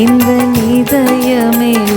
இந்த நிதயமே.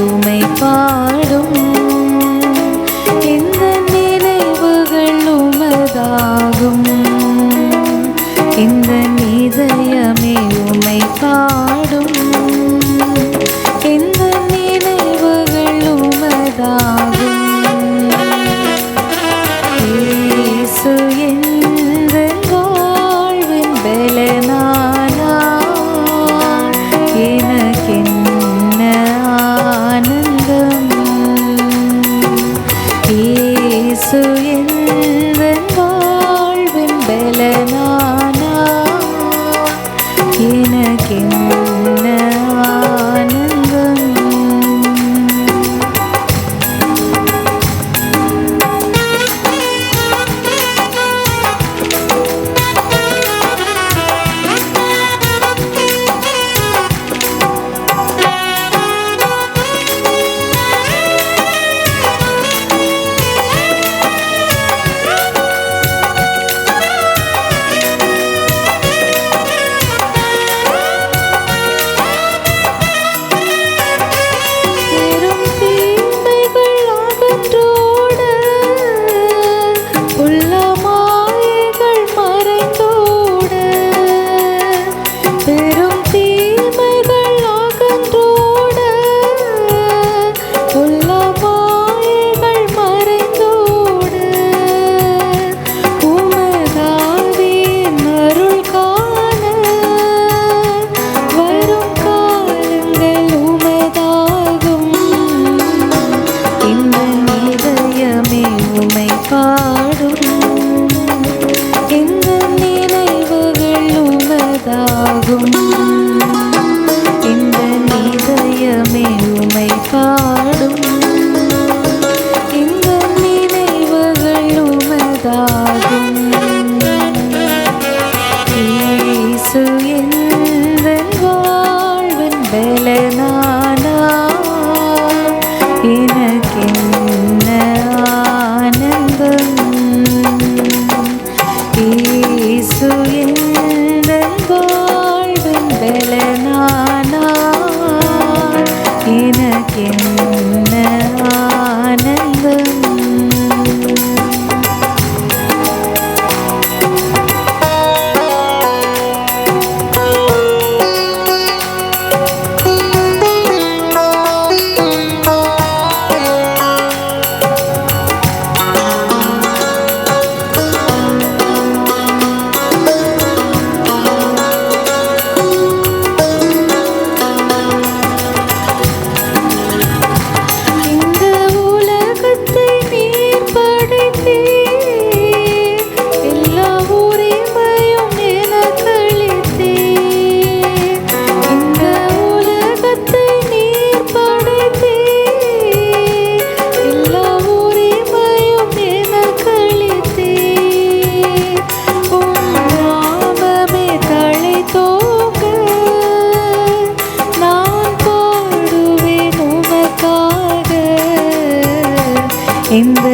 இந்த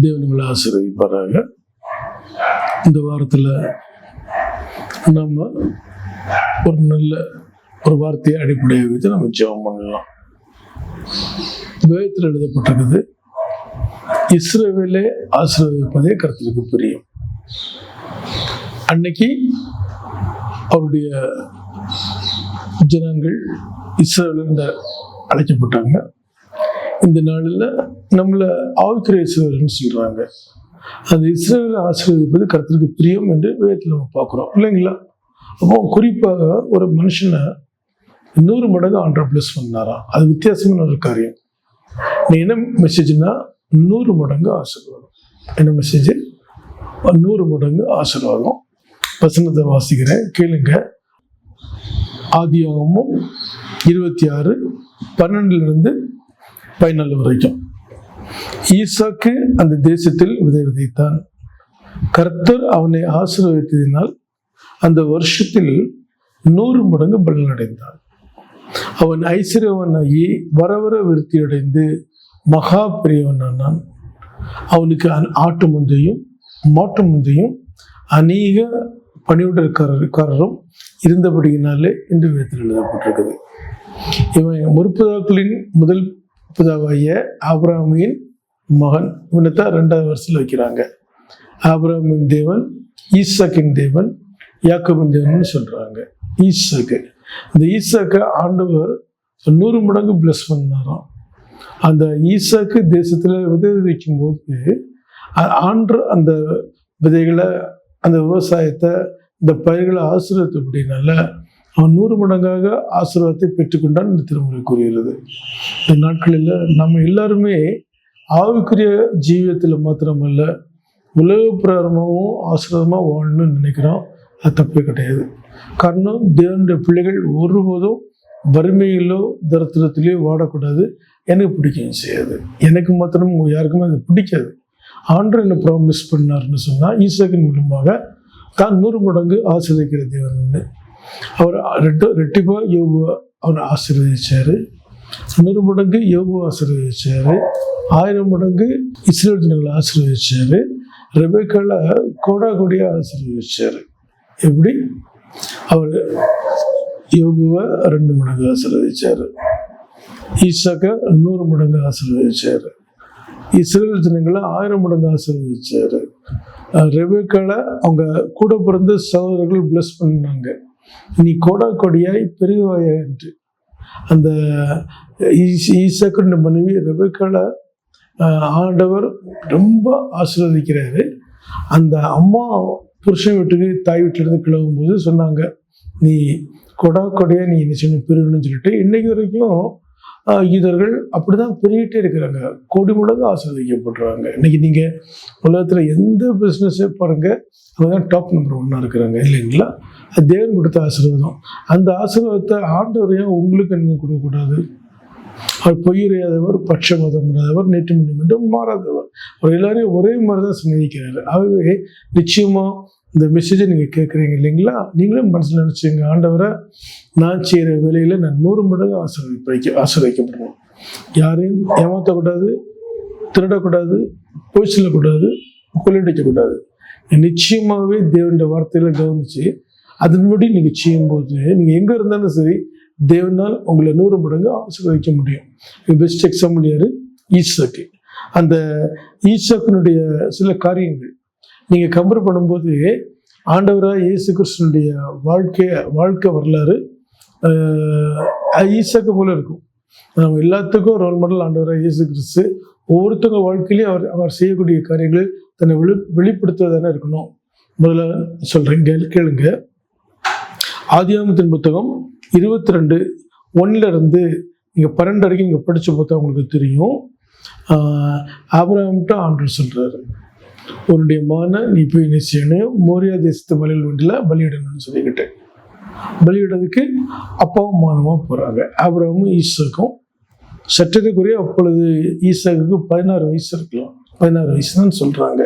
தேவன் உங்களை இந்த வாரத்தில் நம்ம ஒரு நல்ல ஒரு வார்த்தையை அடிப்படையை வைத்து நம்ம ஜெபம் பண்ணலாம். வேதத்தில் எழுதப்பட்டிருக்குது இஸ்ரேவேலே ஆசீர்வதிப்பதே கருத்துக்கு புரியும். அன்னைக்கு அவருடைய ஜனங்கள் இஸ்ரேலிருந்து அழைக்கப்பட்டாங்க. இந்த நாளில் நம்மளை ஆவிக்கிற இஸ்ரேல்னு சொல்கிறாங்க அந்த இஸ்ரேலை ஆசீர்வதிப்பது கருத்திற்கு பிரியம் என்று வேதத்தில் நம்ம பார்க்குறோம். இல்லைங்களா? அப்போ குறிப்பாக ஒரு மனுஷனை நூறு மடங்கு ஆண்ட்ரா ப்ளஸ் பண்ணாராம் அது வித்தியாசமான ஒரு காரியம். நீ என்ன மெசேஜ்னா நூறு மடங்கு ஆசீர்வாதம். என்ன மெசேஜ் நூறு மடங்கு ஆசீர்வாதம். வசனத்தை வாசிக்கிறேன் கேளுங்க. ஆதியாகமும் இருபத்தி ஆறு பன்னெண்டுலேருந்து பதினாலு வரைக்கும். ஈசாக்கு அந்த தேசத்தில் விதை விதைத்தான். கர்த்தர் அவனை ஆசீர்வதித்ததினால் அந்த வருஷத்தில் நூறு மடங்கு பலனடைந்தான். அவன் ஐஸ்வர்யவனாகி வர வர விருத்தியடைந்து மகா பெரியவனானான். அவனுக்கு ஆட்டு முந்தையும் மாட்டு முந்தையும் அநேக பணியுடற்காரரும் இருந்தபடியினாலே இன்று விதத்தில் எழுதப்பட்டிருக்குது இவன் முற்புதாக்களின் முதல் புதாவாகிய ஆபிரகாமின் மகன். இவனைத்தான் ரெண்டாவது வருஷத்தில் வைக்கிறாங்க. ஆபிரகாமின் தேவன் ஈசாக்கின் தேவன் யாக்கோபின் தேவன் சொல்றாங்க. ஈசாக்கு. இந்த ஈசாக்கை ஆண்டவர் நூறு மடங்கு பிளஸ் பண்ணாராம். அந்த ஈசாக்கு தேசத்துல விதை வைக்கும்போது ஆண்டு அந்த விதைகளை அந்த விவசாயத்தை இந்த பயிர்களை ஆசீர்வதித்தபடினால அவன் நூறு மடங்காக ஆசீர்வாதத்தை பெற்றுக்கொண்டான் இந்த திருமுறை கூறுகிறது. இந்த நாட்களில் நம்ம எல்லாருமே ஆவிக்குரிய ஜீவியத்தில் மாத்திரமல்ல உலக பிரகாரமாகவும் ஆசீர்வாதமாக வாழணும்னு நினைக்கிறோம். அது தப்பே கிடையாது. காரணம் தேவனுடைய பிள்ளைகள் ஒருபோதும் வறுமையிலோ தரித்திரத்திலேயோ வாடக்கூடாது. எனக்கு பிடிக்கவும் செய்யாது. எனக்கு மாத்திரம் யாருக்குமே அது பிடிக்காது. ஆண்டு என்ன ப்ராமிஸ் பண்ணார்னு சொன்னால் ஈசாக்கின் மூலமாக தான் நூறு மடங்கு ஆசிரியக்கிற தேவன் அவர் ரெட்டு ரெட்டிப்பாக யோகுவா அவர் ஆசீர்வதிச்சார். நூறு மடங்கு யோகுவை ஆசீர்வதிச்சார். ஆயிரம் மடங்கு இஸ்ரேல் ஜனங்களை ஆசீர்வதிச்சார். ரெபேக்கால கோடா கோடியாக ஆசீர்வதிச்சார். எப்படி? அவர் யோகுவை ரெண்டு மடங்கு ஆசீர்வதிச்சார். ஈசாக்கை நூறு மடங்கு ஆசீர்வதிச்சார். இஸ்ரேல் ஜனங்களை ஆயிரம் மடங்கு ஆசீர்வதிச்சார். அஹ் ரெபேக்கால அவங்க கூட பிறந்த சகோதரர்கள் பிளஸ் பண்ணாங்க. நீ கோடா கொடியாய் பெருகுவாயா என்று. அந்த ஈஸ்- மனைவி ரெபேக்கால ஆண்டவர் ரொம்ப ஆசீர்வதிக்கிறாரு. அந்த அம்மா புருஷன் வீட்டுக்கு தாய் வீட்டிலேருந்து கிளம்பும்போது சொன்னாங்க நீ கொடா கொடையா நீ என்ன செய்யணும் பெருகணும்னு சொல்லிட்டு இன்னைக்கு வரைக்கும் ஆஹ், அப்படிதான் பெருகிட்டே இருக்கிறாங்க. கோடி மடங்கு ஆசீர்வதிக்கப்படுறாங்க இன்னைக்கு நீங்க உலகத்துல எந்த பிஸ்னஸே பாருங்க அவங்க தான் டாப் நம்பர் ஒன்னா இருக்கிறாங்க இல்லைங்களா? அது தேவன் கொடுத்த ஆசீர்வாதம். அந்த ஆசீர்வாதத்தை ஆண்டவரையும் உங்களுக்கு என்ன கொடுக்கக்கூடாது? அவர் பொய்யுறையாதவர் பட்சமதம் இல்லாதவர் நேற்று மின்னும் மாறாதவர். அவர் எல்லாரையும் ஒரே மாதிரி தான் சிநேகிக்கிறாரு. ஆகவே நிச்சயமா இந்த மெசேஜை நீங்கள் கேட்குறீங்க இல்லைங்களா? நீங்களும் மனசில் நினச்சிங்க ஆண்டவரை நான் செய்கிற வேலையில் நான் நூறு மடங்கு ஆசீர்வதிக்க ஆசீர்வதிக்கப்படணும் யாரையும் ஏமாற்றக்கூடாது திருடக்கூடாது பொய் சொல்லக்கூடாது கொள்ளடிக்கக்கூடாது நிச்சயமாகவே தேவனுடைய வார்த்தையில் கவனிச்சு அதன்படி நீங்கள் செய்யும்போது நீங்கள் எங்கே இருந்தாலும் சரி தேவனால் உங்களை நூறு மடங்கு ஆசீர்வதிக்க முடியும். பெஸ்ட் எக்ஸாம்பிள் யார்? ஈசாக்கு. அந்த ஈசாக்கினுடைய சில காரியங்கள் நீங்கள் கம்பேர் பண்ணும்போது ஆண்டவராக இயேசு கிருஷ்ணனுடைய வாழ்க்கை வாழ்க்கை வரலாறு ஆஹ், ஈசாக்கு போல இருக்கும். நம்ம எல்லாத்துக்கும் ரோல் மாடல் ஆண்டவராக இயேசு கிறிஸ்து. ஒவ்வொருத்தவங்க வாழ்க்கையிலையும் அவர் அவர் செய்யக்கூடிய காரியங்களை தன்னை வெளி வெளிப்படுத்துவதானே இருக்கணும். முதல்ல சொல்கிறேன் கேள் கேளுங்க. ஆதியாமத்தின் புத்தகம் இருபத்தி ரெண்டு ஒன்னிலிருந்து நீங்கள் பன்னெண்டு வரைக்கும் நீங்கள் படித்து பார்த்தா உங்களுக்கு தெரியும். ஆஹ் ஆண்டு சொல்கிறாரு உன்னுடைய மான நீ போய் என்ன செய்யணும்? மோரியா தேசத்து மலையில் ஒன்றில் பலியிடணும்னு சொல்லிக்கிட்டு. பலியிடறதுக்கு அப்பாவும் மானமாக போகிறாங்க அப்புறமும் ஈஸ்வருக்கும் சற்றதுக்குரிய அப்பொழுது ஈசாக்கு பதினாறு வயசு இருக்கலாம். பதினாறு வயசு தான் சொல்கிறாங்க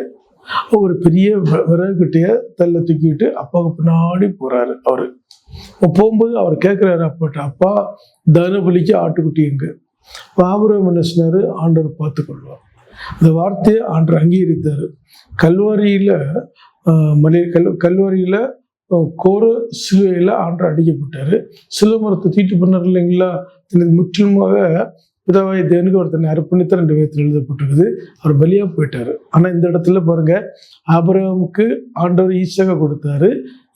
ஒரு பெரிய விறகுகிட்டைய தள்ள தூக்கிட்டு அப்பாவுக்கு பின்னாடி போகிறாரு அவர். போகும்போது அவர் கேட்குறாரு அப்பாட்ட அப்பா தனபலிக்கு ஆட்டுக்குட்டி எங்க? பாபுரம் ஆபுரம் என்ன சொன்னாரு? ஆண்டவர் பார்த்துக்கொள்வார். அந்த வார்த்தையை ஆண்டு அங்கீகரித்தார். கல்வாரியில் மலை கல் கல்வாரியில் கோர சிலுவையில் ஆண்டு அடிக்கப்பட்டார். சிலுவை மரத்தை தீட்டு பண்ணார் இல்லைங்களா? தனது முற்றிலுமாக பிதாவாய் தேவனுக்கு ஒருத்தனை அர்ப்பணித்த ரெண்டு விதத்தில் எழுதப்பட்டிருக்குது. அவர் பலியாக போயிட்டார். ஆனால் இந்த இடத்துல பாருங்க ஆபரகமுக்கு ஆண்டவர் ஈஷாக கொடுத்தாரு.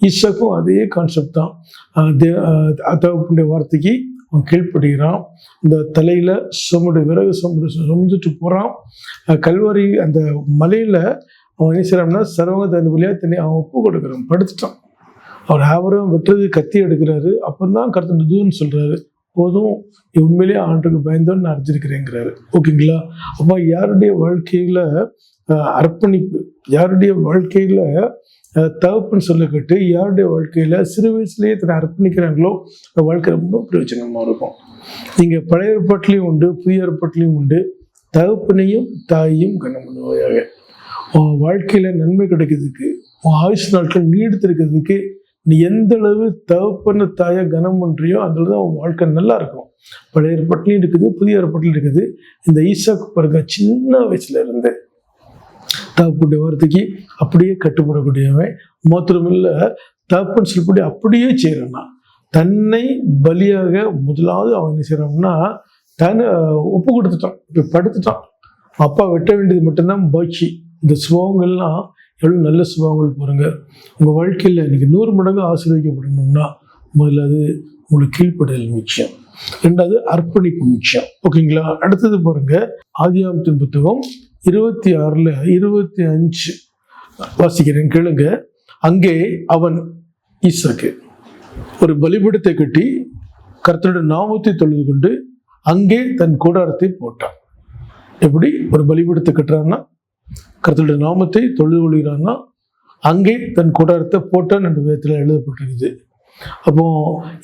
ஈசாக்கும் அதே கான்செப்ட் தான். தே தகப்புடைய வார்த்தைக்கு அவன் கீழ்ப்படுகிறான். இந்த தலையில் சுமடு விறகு சுமடு சுமந்துட்டு போகிறான் கல்வாரி அந்த மலையில் அவன் என்ன செய்கிறான்னா சர்வங்க தன் வழியாக தண்ணி அவன் ஒப்பு கொடுக்குறான். படுத்துட்டான். அவர் ஆபரம் வெட்டுறது கத்தி எடுக்கிறாரு. அப்போ தான் கருத்து தூன்னு சொல்கிறாரு போதும் உண்மையிலேயே ஆண்டுக்கு பயந்தோன்னு நான் அறிஞ்சிருக்கிறேங்கிறாரு. ஓகேங்களா? அப்போ யாருடைய வாழ்க்கையில் அர்ப்பணிப்பு யாருடைய வாழ்க்கையில் தகப்புன்னு சொல்லிக்கிட்டு யாருடைய வாழ்க்கையில் சிறு வயசுலேயே தன்னை அர்ப்பணிக்கிறாங்களோ அந்த வாழ்க்கை ரொம்ப பிரயோஜனமாக இருக்கும். நீங்கள் பழைய ஏற்பாட்டிலையும் உண்டு புதிய ஏற்பாட்டிலையும் உண்டு. தகப்பனையும் தாயையும் கனம் உன் வாழ்க்கையில் நன்மை கிடைக்கிறதுக்கு உன் ஆயுஷ் நாட்கள் நீடித்திருக்கிறதுக்கு நீ எந்த அளவு தகப்பன தாயை கனம் பண்ணுறியோ அந்த அளவு தான் உன் வாழ்க்கை நல்லா இருக்கும். பழைய ஏற்பாட்டிலையும் இருக்குது புதிய ஏற்பாட்டிலும் இருக்குது. இந்த ஈசாக்கு பாருங்க சின்ன வயசுல இருந்து தகப்புடைய வார்த்தைக்கு அப்படியே கட்டுப்படக்கூடியவன். மாத்திரமில்ல தகப்பன் சொல்லப்படி அப்படியே செய்கிறான்னா தன்னை பலியாக முதலாவது அவன் என்ன செய்கிறான்னா தன் ஒப்பு கொடுத்துட்டான் இப்போ படுத்துட்டான். அப்பா வெட்ட வேண்டியது மட்டும்தான் பாக்கி. இந்த சுபவங்கள்லாம் எவ்வளோ நல்ல சுபாவங்கள் பாருங்கள் உங்கள் வாழ்க்கையில் இன்றைக்கி நூறு மடங்கு ஆசீர்வதிக்கப்படணும்னா முதல்ல அது உங்களுக்கு கீழ்ப்படுதல் முக்கியம். ரெண்டாவது அர்ப்பணிப்பு முக்கியம். ஓகேங்களா? அடுத்தது பாருங்கள் ஆதியாமத்தின் புத்தகம் இருபத்தி ஆறில் இருபத்தி அஞ்சு. வாசிக்கிறேன் கேளுங்க. அங்கே அவன் ஈசாக்கு ஒரு பலிபடத்தை கட்டி கர்த்தனுடைய நாமத்தை தொழுது கொண்டு அங்கே தன் கூடாரத்தை போட்டான். எப்படி? ஒரு பலிபடத்தை கட்டுறான்னா கருத்துடைய நாமத்தை தொழுது கொள்கிறான்னா அங்கே தன் கூடாரத்தை போட்டான் என்ற விதத்தில் எழுதப்பட்டிருக்குது. அப்போ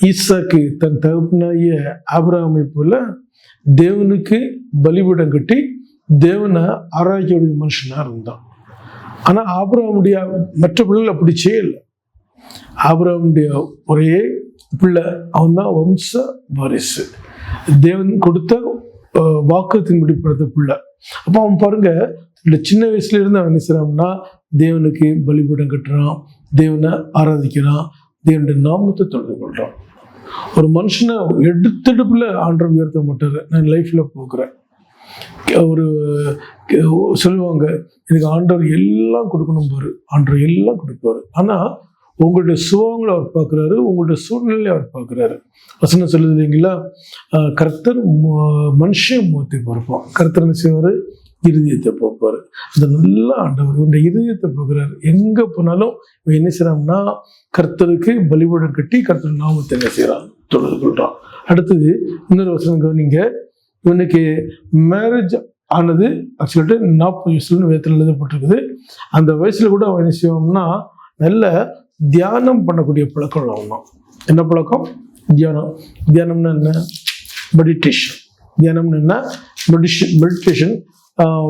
ஈசாக்கு தன் தகப்பனாகிய ஆபிரகாமை போல தேவனுக்கு பலிபீடம் கட்டி தேவனை ஆராய்ச்சியுடைய மனுஷனாக இருந்தான். ஆனால் ஆபிரகாமுடைய மற்ற பிள்ளைகள் அப்படி செய்யலை. ஆபிரகாமுடைய ஒரே பிள்ளை அவன் தான் வம்ச வாரிசு. தேவன் கொடுத்த அஹ், வாக்குத்தின்படி பிறந்த பிள்ளை. அப்போ அவன் பாருங்க இந்த சின்ன வயசுல இருந்து அவன் என்ன தேவனுக்கு பலிபீடம் கட்டுறான் தேவனை ஆராதிக்கிறான் தேவனுடைய நாமத்தை தொடர்பு கொள்றான். ஒரு மனுஷனை எடுத்தெடுப்புல ஆண்டவர் உயர்த்த மாட்டாரு. நான் லைஃப்ல போக்குறேன். ஒரு சொல்லுவாங்க எனக்கு ஆண்டவர் எல்லாம் கொடுக்கணும் பாரு. ஆண்டவர் எல்லாம் கொடுப்பாரு. ஆனா உங்களுடைய சுபங்களை அவர் பார்க்குறாரு உங்களுடைய சூழ்நிலையை அவர் பார்க்குறாரு. வசனம் சொல்லுது இல்லைங்களா? கர்த்தர் ம- மனுஷன் முகத்தை பார்ப்பான் கர்த்தர் என்ன செய்வார்? இருதயத்தை பார்ப்பார். அந்த நல்ல ஆண்டவர் உங்களுடைய இருதயத்தை பார்க்குறாரு. எங்கே போனாலும் இவன் என்ன செய்கிறான்னா கர்த்தருக்கு பலிபீடம் கட்டி கர்த்தர் நாமத்தை என்ன செய்கிறான் தொடர்பு கொள்கிறான் அடுத்தது இன்னொரு வசனம் கவனிங்க. இவனுக்கு மேரேஜ் ஆனது சொல்லிட்டு நாற்பது வயசுலன்னு வேத்தில் எழுதப்பட்டிருக்குது. அந்த வயசில் கூட அவன் என்ன செய்வோம்னா நல்ல தியானம் பண்ணக்கூடிய பழக்கம் உள்ளவன் என்ன பழக்கம்? தியானம். தியானம்னா என்ன? மெடிடேஷன் தியானம்னு என்ன? மெடிஷன் மெடிடேஷன்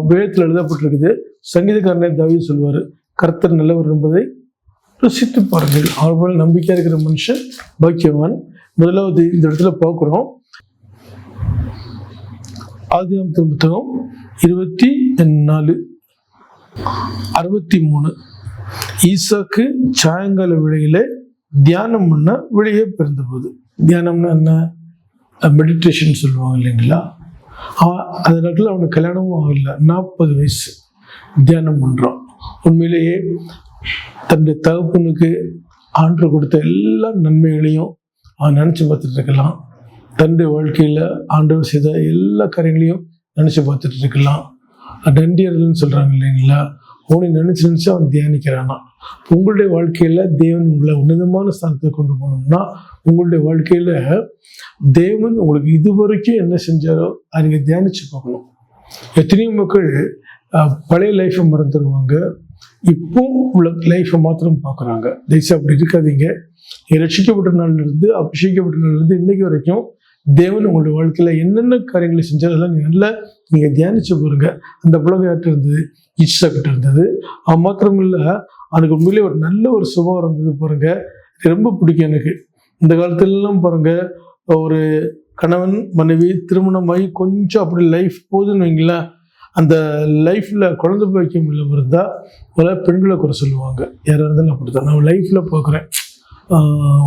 வேதத்தில் எழுதப்பட்டிருக்குது. சங்கீதக்காரனே தவி சொல்வார் கர்த்தர் நல்லவர் என்பதை ருசித்து பாருங்கள். அவர் நம்பிக்கையாக இருக்கிற மனுஷன் பாக்கியவான். முதலாவது இந்த இடத்துல பார்க்குறோம். ஆதியாமத்தின் புத்தகம் இருபத்தி நாலு அறுபத்தி மூணு. ஈசாக்கு சாயங்கால வேளையில தியானம் பண்ண வெளியே பிறந்தபோது. தியானம்னா என்ன? மெடிடேஷன் சொல்லுவாங்க இல்லைங்களா? அவன் அந்த நேரத்தில் அவனுக்கு கல்யாணமும் ஆகல. நாற்பது வயசு தியானம் பண்ணுறான் உண்மையிலேயே தன்னுடைய தகப்பனுக்கு ஆண்டு கொடுத்த எல்லா நன்மைகளையும் அவன் நினச்சி பார்த்துட்டு இருக்கலாம். தன்னுடைய வாழ்க்கையில் ஆண்டவர் செய்த எல்லா காரியங்களையும் நினச்சி பார்த்துட்டு இருக்கலாம். நன்றியர்கள்னு சொல்கிறாங்க இல்லைங்களா? அவனை நினச்சி நினச்சி அவன் தியானிக்கிறானா? உங்களுடைய வாழ்க்கையில் தேவன் உங்களை உன்னதமான ஸ்தானத்தை கொண்டு போகணும்னா உங்களுடைய வாழ்க்கையில் தேவன் உங்களுக்கு இது வரைக்கும் என்ன செஞ்சாரோ அதை நீங்கள் தியானித்து பார்க்கணும். எத்தனையோ மக்கள் பழைய லைஃப்பை மறந்துடுவாங்க இப்போ உள்ள லைஃப்பை மாத்திரம் பார்க்குறாங்க. தயவுசு அப்படி இருக்காதீங்க. நீ ரட்சிக்கப்பட்ட நாள்லேருந்து அபிஷேகப்பட்ட நாள்லேருந்து இன்னைக்கு வரைக்கும் தேவன் உங்களுடைய வாழ்க்கையில் என்னென்ன காரியங்களை செஞ்சாலும் அதெல்லாம் நீங்கள் தியானிச்சு பாருங்க. அந்த புலகையாட்டு இருந்தது இஷ்டா கிட்ட இருந்தது. அது மாத்திரம் இல்லை அதுக்கு உண்மையிலேயே ஒரு நல்ல ஒரு சுபம் இருந்தது பாருங்க. ரொம்ப பிடிக்கும் எனக்கு. இந்த காலத்துலலாம் பாருங்க ஒரு கணவன் மனைவி திருமணமாகி கொஞ்சம் அப்படி லைஃப் போகுதுன்னு வைங்களேன். அந்த லைஃப்பில் குழந்தை பாக்கியம் இல்லாமல் இருந்தால் முதல்ல பெண்களை குறை சொல்லுவாங்க. யாராக இருந்தாலும் அப்படி தான் நான் லைஃப்பில் பார்க்குறேன்.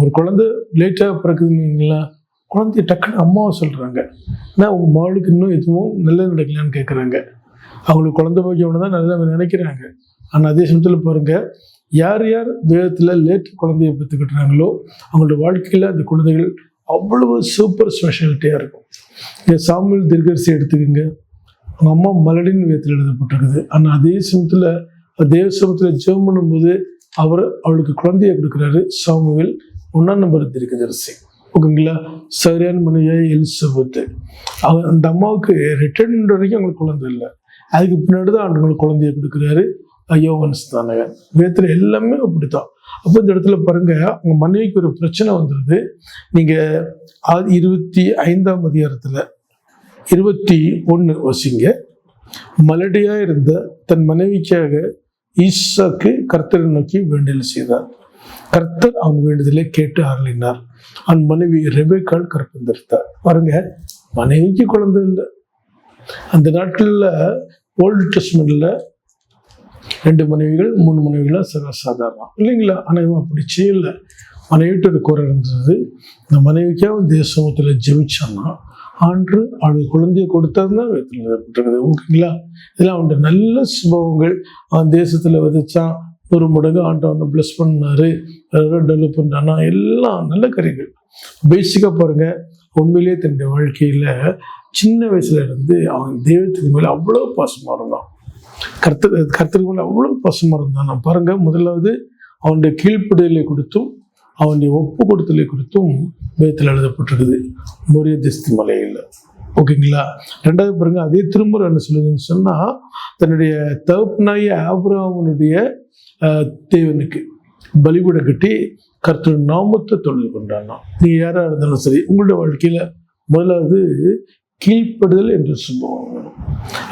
ஒரு குழந்தை லேட்டாக பிறக்குதுன்னு வைங்களேன். குழந்தைய டக்குன்னு அம்மாவை சொல்கிறாங்க ஏன்னா உங்கள் மகளுக்கு இன்னும் எதுவும் நல்லது நடக்கலான்னு கேட்குறாங்க அவங்களுக்கு குழந்தை பாக்கியம் தான் நல்லதாக நினைக்கிறாங்க. ஆனால் அதே சமயத்தில் பாருங்கள் யார் யார் வேதத்தில் லேட் குழந்தைய பெற்றுக்கிட்டுறாங்களோ அவங்களோட வாழ்க்கையில் அந்த குழந்தைகள் அவ்வளவு சூப்பர் ஸ்பெஷாலிட்டியாக இருக்கும். இங்கே சாமியல் தீர்க்கரசி எடுத்துக்கோங்க. அவங்க அம்மா மலடின்னு வேதத்தில் எழுதப்பட்டிருக்குது. ஆனால் அதே சமயத்தில் தேவ சமயத்தில் ஜெபம் பண்ணும்போது அவர் அவளுக்கு குழந்தைய கொடுக்குறாரு சாமுவில். ஒன்றாம் நம்பர் தீர்க்கதரிசி ஓகேங்களா சரியான மனைவியாக எலிசபெத்து அவ அந்த அம்மாவுக்கு ரிட்டர்ன் வரைக்கும் அவங்களுக்கு குழந்தை இல்லை. அதுக்கு பின்னாடி தான் அவங்களுக்கு குழந்தைய கொடுக்குறாரு. யோகன்ஸ் தானே வேத்துல எல்லாமே அப்படித்தான். அப்போ இந்த இடத்துல பாருங்க அவங்க மனைவிக்கு ஒரு பிரச்சனை வந்துடுது நீங்க இருபத்தி ஐந்தாம் அதிகாரத்துல இருபத்தி ஒன்று வசிங்க. மலடியாக இருந்த தன் மனைவிக்காக ஈசாக்கு கர்த்தரை நோக்கி வேண்டல் செய்தார். கர்த்தர் அவன் வேண்டுதலை கேட்டு அருளினார். அவன் மனைவி ரெபேக்கால் கற்பந்திருத்தார் பாருங்க மனைவிக்கு குழந்தை இல்லை. அந்த நாட்களில் ஓல்டு டெஸ்ட்மெண்ட்ல ரெண்டு மனைவிகள் மூணு மனைவிகள் சர்வசாதாரணம். இல்லைங்களா? அனைவரும் அப்படி செய்யலை. மனைவிட்டு ஒரு குறை இருந்தது. இந்த மனைவிக்காக தேசத்தில் ஜெபிச்சான்னா ஆண்டு அவளுக்கு குழந்தைய கொடுத்தது எழுதப்பட்டிருக்குது ஓகேங்களா? இதெல்லாம் அவனுடைய நல்ல சுபவங்கள். அவன் தேசத்தில் விதைச்சான். ஒரு மடங்கு ஆண்டவனை ப்ளஸ் பண்ணாரு. டெவலப் பண்ணானா எல்லாம் நல்ல கருவிகள் பேசிக்காக பாருங்கள் உண்மையிலேயே தன்னுடைய வாழ்க்கையில் சின்ன வயசுல இருந்து அவன் தெய்வத்துக்கு மேலே அவ்வளோ பாசமாக இருந்தான். கர்த்தர் கர்த்தருக்கு மேலே அவ்வளோ பாசமாக இருந்தான். நான் பாருங்கள் முதலாவது அவனுடைய கீழ்ப்படியலை கொடுத்தும் அவனுடைய ஒப்பு கொடுத்தலை கொடுத்தும் வேத்தில் எழுதப்பட்டிருக்குது. மொரிய திஸ்தி மலையில். ஓகேங்களா? ரெண்டாவது பாருங்க அதே திரும்ப என்ன சொல்லுதுன்னு சொன்னால் தன்னுடைய தகப்பனாய ஆபிரகாமனுடைய தேவனுக்கு பலிபீடம் கட்டி கர்த்தர் நாமத்தை தொழில் கொண்டாடினான் நீங்கள் யாராக இருந்தாலும் சரி உங்களுடைய வாழ்க்கையில் முதலாவது கீழ்ப்படுதல் என்று சொல்லுவாங்க.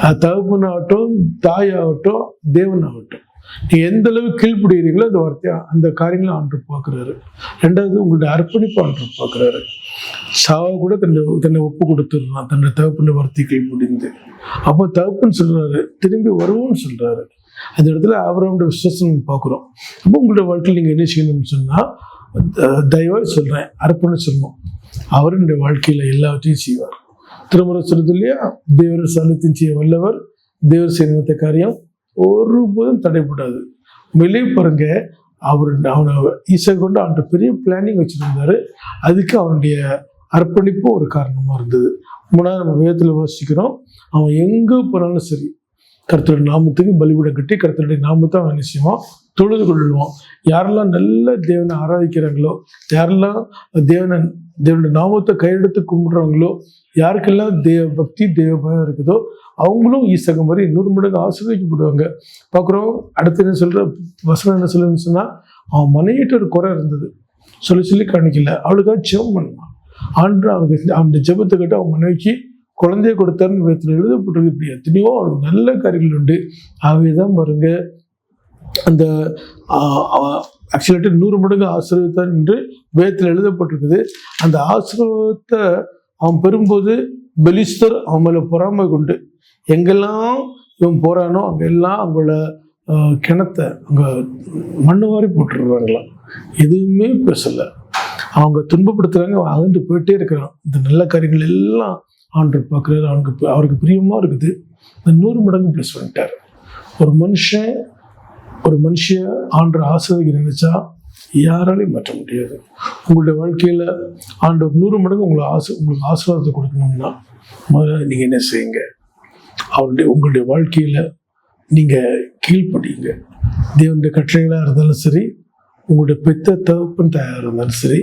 அது தகப்பனாகட்டும் தாயாகட்டும் தேவனாகட்டும். நீங்கள் எந்த அளவு கீழ்ப்படுகிறீங்களோ அந்த வார்த்தையா அந்த காரியங்களை ஆண்டு பார்க்குறாரு. ரெண்டாவது உங்களுடைய அர்ப்பணிப்பு ஆண்டு பார்க்குறாரு. சாவ கூட தன்னை தன்னை ஒப்பு கொடுத்துடுறான். தன்னை தகப்பன வார்த்தை முடிந்து. அப்போ தகுப்புன்னு சொல்கிறாரு திரும்பி வருவோம்னு சொல்கிறாரு அந்த இடத்துல அவரோட விசுவாசம் பார்க்குறோம். அப்போ உங்களுடைய வாழ்க்கையில் நீங்கள் என்ன செய்யணும்னு சொன்னால் தயவாக சொல்கிறேன் அர்ப்பணம் சொல்லணும் அவர் என்னுடைய வாழ்க்கையில் எல்லாவற்றையும் செய்வார். திருமுறை சொல்லுது இல்லையா? தேவர் சனத்தின் செய்ய வல்லவர். தேவர் செய்த காரியம் ஒருபோதும் தடைப்படாது. வெளியே பாருங்க அவர் அவனை ஈசை கொண்டு அவன்கிட்ட பெரிய பிளானிங் வச்சுருந்தாரு. அதுக்கு அவனுடைய அர்ப்பணிப்பும் ஒரு காரணமாக இருந்தது. மூணாவது நம்ம வேதத்தில் வாசிக்கிறோம் அவன் எங்கே போனாலும் சரி கர்த்தருடைய நாமத்துக்கு பலிபீடம் கட்டி கர்த்தருடைய நாமத்தை அவன் நிச்சயமாக தொழுது கொள்வான் யாரெல்லாம் நல்ல தேவனை ஆராதிக்கிறாங்களோ யாரெல்லாம் தேவனை தேவனுடைய நாமத்தை கையெடுத்து கும்பிடுறாங்களோ யாருக்கெல்லாம் தேவ பக்தி தேவ பயம் இருக்குதோ அவங்களும் ஈசகம் மாதிரி நூறு மடங்கு ஆசீர்வதிக்கப்படுவாங்க பார்க்குறோம் அடுத்து என்ன சொல்கிற வசனம் என்ன சொல்லுன்னு சொன்னால் அவன் மனைவிட்டு ஒரு குறை இருந்தது. சொல்லி சொல்லி காணிக்கல. அவளுக்காக ஜெபம் பண்ணான் ஆண்டு அவனுக்கு அவனுடைய ஜெபத்தை கேட்டு அவன் மனைவிக்கு குழந்தைய கொடுத்தான்னு விதத்தில் எழுதப்பட்டிருக்கு இப்படி. எத்தனையோ அவனுக்கு நல்ல காரியங்கள் உண்டு. ஆகவே தான் பாருங்க அந்த ஆக்சுவலாட்டு நூறு மடங்கு ஆசீர்வத்தான் என்று வேதத்தில் எழுதப்பட்டிருக்குது. அந்த ஆசீர்வாதத்தை அவன் பெறும்போது பெலிஸ்தர் அவன் மேலே பொறாமை கொண்டு எங்கெல்லாம் இவன் போகிறானோ அங்கெல்லாம் அவங்களோட ஆஹ், கிணத்த அங்கே மண்ணு வாரி போட்டுருவாங்களாம் எதுவுமே பேசலை. அவங்க துன்பப்படுத்துகிறாங்க அவன் அகன்று போயிட்டே இருக்கிறான். இந்த நல்ல காரியங்கள் எல்லாம் ஆண்டு பார்க்குறாரு. அவனுக்கு அவருக்கு பிரியமாக இருக்குது. இந்த நூறு மடங்கு ப்ளஸ் பண்ணிட்டார். ஒரு மனுஷன் ஒரு மனுஷன் ஆண்டு ஆசிரியர் நினைச்சா யாராலையும் மாற்ற முடியாது. உங்களுடைய வாழ்க்கையில் ஆண்டு நூறு மடங்கு உங்களை ஆசை உங்களுக்கு ஆசீர்வாதத்தை கொடுக்கணும்னா முதல்ல நீங்கள் என்ன செய்யுங்க? அவருடைய உங்களுடைய வாழ்க்கையில் நீங்கள் கீழ்ப்படியுங்க. தேவனுடைய கட்டளைகளாக இருந்தாலும் சரி உங்களுடைய பெத்த தகப்பன் தாயாக இருந்தாலும் சரி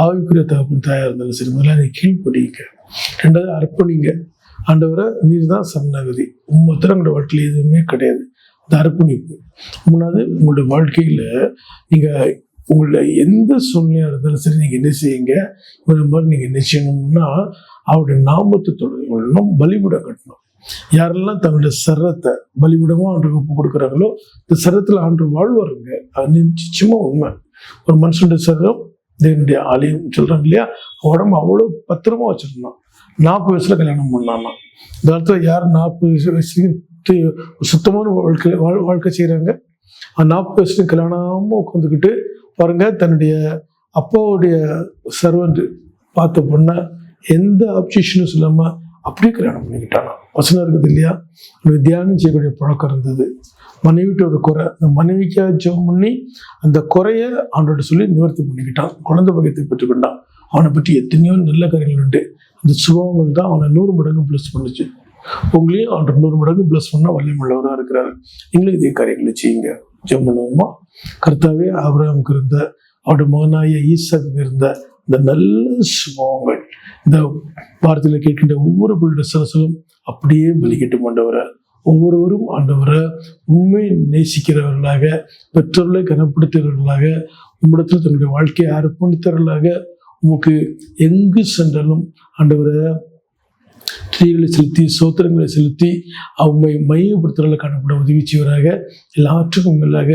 ஆவிக்குரிய தகப்பன் தாயாக இருந்தாலும் சரி முதல்ல நீங்கள் கீழ்ப்படியுங்க. ரெண்டாவது அர்ப்பணிங்க. ஆண்டவரை நீர் தான் சரணாகதி. உங்கள் உங்களோட வாழ்க்கையில் எதுவுமே கிடையாது. இந்த அர்ப்பணிப்பு. மூணாவது உங்களுடைய வாழ்க்கையில் நீங்கள் உங்களை எந்த சூழ்நிலையாக இருந்தாலும் சரி நீங்கள் என்ன செய்யுங்க? இந்த மாதிரி நீங்கள் என்ன செய்யணும்னா அவருடைய நாமத்தை தொடங்கணும் பலிபீடம் கட்டணும். யாரெல்லாம் தங்களுடைய சரத்தை பலிபீடமாக ஆண்டு கொடுக்குறாங்களோ இந்த சரத்தில் ஆண்டு வாழ்வாருங்க. அது நிச்சயமாக உண்மை. ஒரு மனுஷனுடைய சரம் தேவனுடைய ஆலயம் சொல்கிறாங்க இல்லையா? உடம்பு அவ்வளோ பத்திரமா வச்சுருந்தான். நாற்பது வயசுல கல்யாணம் பண்ணானா இந்த காலத்தில் யார் நாற்பது வயசு வயசுக்கு சுத்தமான வாழ்க்கை வாழ்- வாழ்க்கை செய்கிறாங்க நாற்பது வயசுல கல்யாணமாக உட்காந்துக்கிட்டு பாருங்க தன்னுடைய அப்பாவுடைய சர்வன்ட் பார்த்த பொண்ணை எந்த அப்சிஷனும் சொல்லாமல் அப்படியே கல்யாணம் பண்ணிக்கிட்டானா? வசனம் இருக்குது இல்லையா? அவனுக்கு தியானம் செய்யக்கூடிய பழக்கம் இருந்தது. மனைவிட்டோட குறை அந்த மனைவிக்காக ஜெபம் பண்ணி அந்த குறைய அவனோட சொல்லி நிவர்த்தி பண்ணிக்கிட்டான். குழந்தை பகத்தை பெற்றுக்கொண்டான். அவனை பற்றி எத்தனையோ நல்ல காரியங்கள் உண்டு. அந்த சுபாவங்கள் தான் அவனை நூறு மடங்கு ப்ளஸ் பண்ணுச்சு. உங்களையும் அவன் நூறு மடங்கு ப்ளஸ் பண்ணால் வல்லமுள்ளவராக இருக்கிறாரு. நீங்களும் இதே காரியங்களை செய்யுங்க. ஜெபம் பண்ணுவோமா? கர்த்தாவே ஆபிரகாமுக்கு இருந்த அவருடைய மகனாய ஈசாக்கு இருந்த இந்த நல்ல சுபாவங்கள் இந்த வார்த்தையில் கேட்கின்ற ஒவ்வொரு பிள்ளைய சரசலும் அப்படியே பலிக்கிட்டு ஆண்டவரை. ஒவ்வொருவரும் ஆண்டவரை உண்மை நேசிக்கிறவர்களாக பெற்றோர்களை கனப்படுத்துகிறவர்களாக உம்மிடத்தில் தன்னுடைய வாழ்க்கையை அர்ப்பணித்தவர்களாக உமக்கு எங்கு சென்றாலும் ஆண்டவரை துதிகளை செலுத்தி சோத்திரங்களை செலுத்தி அவங்களை மையப்படுத்துறதுல காணப்பட உதவி செய்வராக எல்லாற்றுக்கும் மேலாக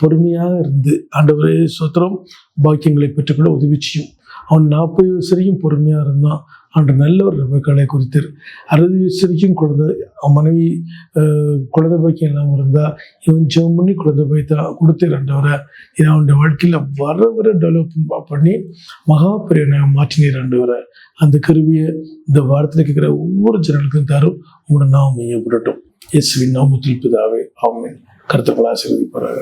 பொறுமையாக இருந்து ஆண்டவரே சோத்திரம் பாக்கியங்களை பெற்றுக்கொள்ள உதவி செய்யும். அவன் நாற்பது வயசு வரைக்கும் பொறுமையாக இருந்தான். அன்று நல்ல ஒரு ரெபக்காலை குறித்தார். அறுபது வயசு வரைக்கும் குழந்தை அவன் மனைவி குழந்தை பாக்கியம் இல்லாமல் இருந்தால் இவன் ஜெபம் பண்ணி குழந்தை பாய்த்தா கொடுத்தார் ஆண்டவரை. இதை அவனுடைய வாழ்க்கையில் வர வர டெவலப் பண்ணி மகா பெரியவனாக மாற்றினீர் ஆண்டவரை. அந்த கருவியை இந்த வாரத்தில் கேட்குற ஒவ்வொரு ஜனங்களுக்கும் தரும். உங்களோட நாம் மையப்படட்டும் இயேசுவின் நாமத்தில் பிதாவே அவன் கருத்துக்களை ஆசீர்வதிப்பார்கள்